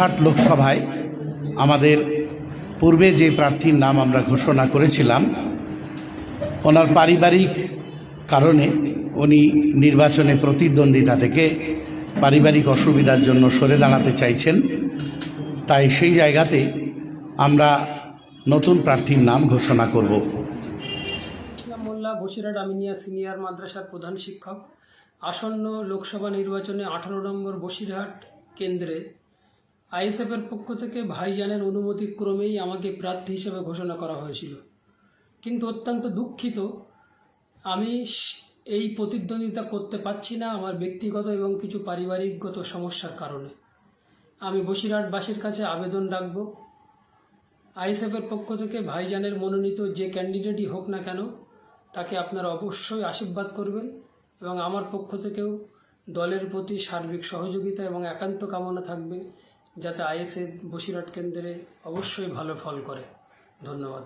বসিরহাট লোকসভায় আমাদের পূর্বে যে প্রার্থীর নাম আমরা ঘোষণা করেছিলাম, ওনার পারিবারিক কারণে উনি নির্বাচনে প্রতিদ্বন্দ্বিতা থেকে পারিবারিক অসুবিধার জন্য সরে দাঁড়াতে চাইছেন। তাই সেই জায়গাতে আমরা নতুন প্রার্থীর নাম ঘোষণা করব। মোল্লা সিনিয়র মাদ্রাসার প্রধান শিক্ষক। আসন্ন লোকসভা নির্বাচনে আঠারো নম্বর বসিরহাট কেন্দ্রে আইএসএফের পক্ষ থেকে ভাইজানের অনুমতিক্রমেই আমাকে প্রার্থী হিসেবে ঘোষণা করা হয়েছিল। কিন্তু অত্যন্ত দুঃখিত, আমি এই প্রতিদ্বন্দ্বিতা করতে পারছি না আমার ব্যক্তিগত এবং কিছু পারিবারিকগত সমস্যার কারণে। আমি বসিরহাটবাসীর কাছে আবেদন রাখব। আইএসএফের পক্ষ থেকে ভাইজানের মনোনীত যে ক্যান্ডিডেটই হোক না কেন, তাকে আপনারা অবশ্যই আশীর্বাদ করবেন এবং আমার পক্ষ থেকেও দলের প্রতি সার্বিক সহযোগিতা এবং একান্ত কামনা থাকবে। যাতে আইএসএ বসিরহাট কেন্দ্রে অবশ্যই ভালো ফল করে। ধন্যবাদ।